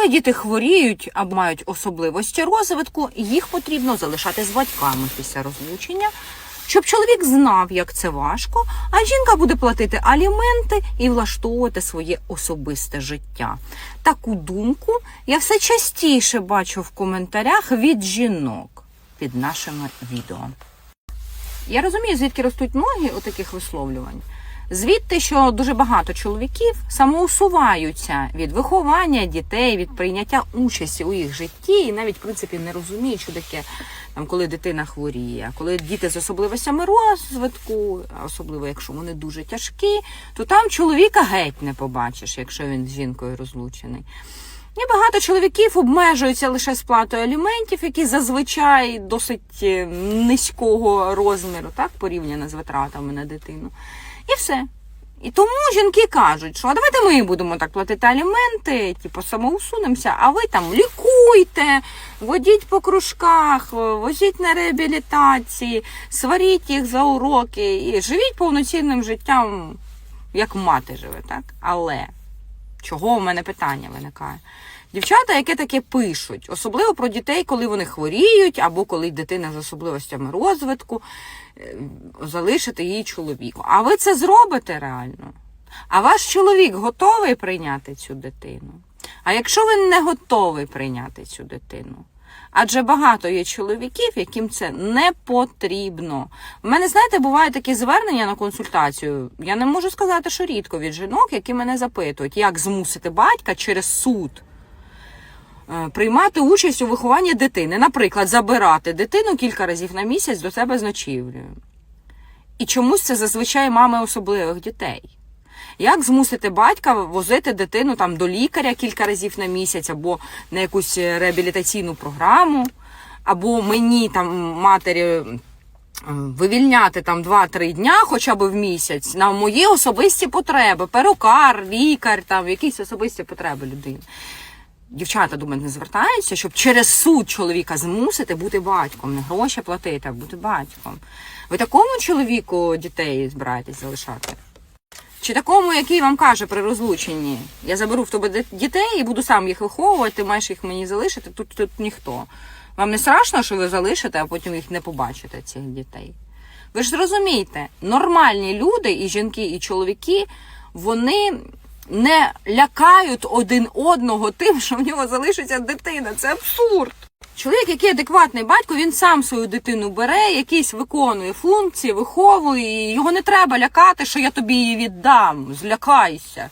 Коли діти хворіють або мають особливості розвитку, їх потрібно залишати з батьками після розлучення, щоб чоловік знав, як це важко, а жінка буде платити аліменти і влаштовувати своє особисте життя. Таку думку я все частіше бачу в коментарях від жінок під нашими відео. Я розумію, звідки ростуть ноги у таких висловлювань. Звідти, що дуже багато чоловіків самоусуваються від виховання дітей, від прийняття участі у їх житті, і навіть в принципі не розуміють, що таке там, коли дитина хворіє, коли діти з особливостями розвитку, особливо якщо вони дуже тяжкі, то там чоловіка геть не побачиш, якщо він з жінкою розлучений. І багато чоловіків обмежуються лише сплатою аліментів, які зазвичай досить е, низького розміру, так, порівняно з витратами на дитину. І все. І тому жінки кажуть, що «А давайте ми будемо так платити аліменти, типу самоусунемося, а ви там лікуйте, водіть по кружках, возіть на реабілітації, сваріть їх за уроки і живіть повноцінним життям, як мати живе, так? Але чого у мене питання виникає? Дівчата, які таке пишуть, особливо про дітей, коли вони хворіють, або коли дитина з особливостями розвитку, е, залишити її чоловіку. А ви це зробите реально? А ваш чоловік готовий прийняти цю дитину? А якщо він не готовий прийняти цю дитину? Адже багато є чоловіків, яким це не потрібно. У мене, знаєте, бувають такі звернення на консультацію. Я не можу сказати, що рідко від жінок, які мене запитують, як змусити батька через суд приймати участь у вихованні дитини. Наприклад, забирати дитину кілька разів на місяць до себе з ночівлею. І чомусь це зазвичай мами особливих дітей. Як змусити батька возити дитину там до лікаря кілька разів на місяць, або на якусь реабілітаційну програму, або мені там матері вивільняти там 2-3 дня хоча б в місяць на мої особисті потреби, перукар, лікар, там якісь особисті потреби людини. Дівчата до мене звертаються, щоб через суд чоловіка змусити бути батьком, не гроші платити, а бути батьком. Ви такому чоловіку дітей збираєтесь залишати? Чи такому, який вам каже при розлученні, я заберу в тебе дітей і буду сам їх виховувати, ти маєш їх мені залишити, тут, тут ніхто. Вам не страшно, що ви залишите, а потім їх не побачите, цих дітей? Ви ж зрозумійте, нормальні люди, і жінки, і чоловіки, вони не лякають один одного тим, що в нього залишиться дитина. Це абсурд. Чоловік, який адекватний батько, він сам свою дитину бере, якісь виконує функції, виховує. і Його не треба лякати, що я тобі її віддам. Злякайся.